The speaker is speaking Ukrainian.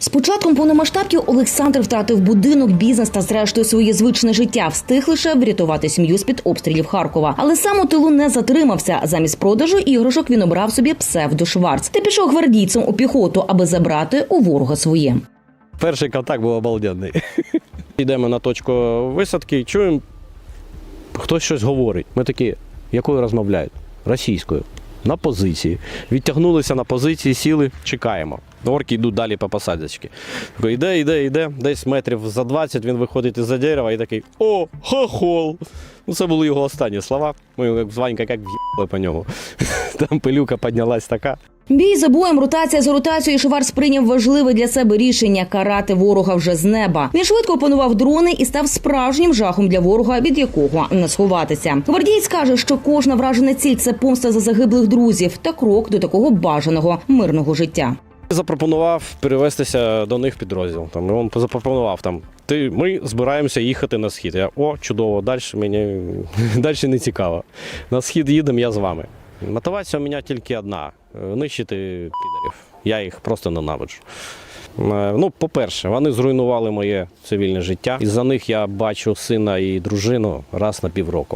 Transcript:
З початком повномасштабки Олександр втратив будинок, бізнес та зрештою своє звичне життя. Встиг лише врятувати сім'ю з під обстрілів Харкова. Але сам у тилу не затримався. Замість продажу іграшок він обрав собі псевдо Шварц та пішов гвардійцем у піхоту, аби забрати у ворога своє. Перший контакт був обалденний. Йдемо на точку висадки, чуємо, хтось щось говорить. Ми такі, якою розмовляють? Російською. На позиції. Відтягнулися на позиції, сіли, чекаємо. Орки йдуть далі по посадочці. Йде, йде, йде, десь метрів за 20 він виходить із-за дерева і такий О, хохол! Ну, це були його останні слова. Ми як званька як в'їли по ньому. Там пилюка піднялась така. Бій за боєм, ротація за ротацією. Шварц прийняв важливе для себе рішення карати ворога вже з неба. Він швидко опанував дрони і став справжнім жахом для ворога, від якого не сховатися. Гвардієць каже, що кожна вражена ціль це помста за загиблих друзів та крок до такого бажаного мирного життя. Запропонував перевестися до них підрозділ. Там він запропонував там. Ти ми збираємося їхати на схід. Я о, чудово, далі мені далі не цікаво. На схід їдемо, я з вами. Мотивація у мене тільки одна: нищити підарів. Я їх просто ненавиджу. Е, Ну, по-перше, вони зруйнували моє цивільне життя. І за них я бачу сина і дружину раз на півроку.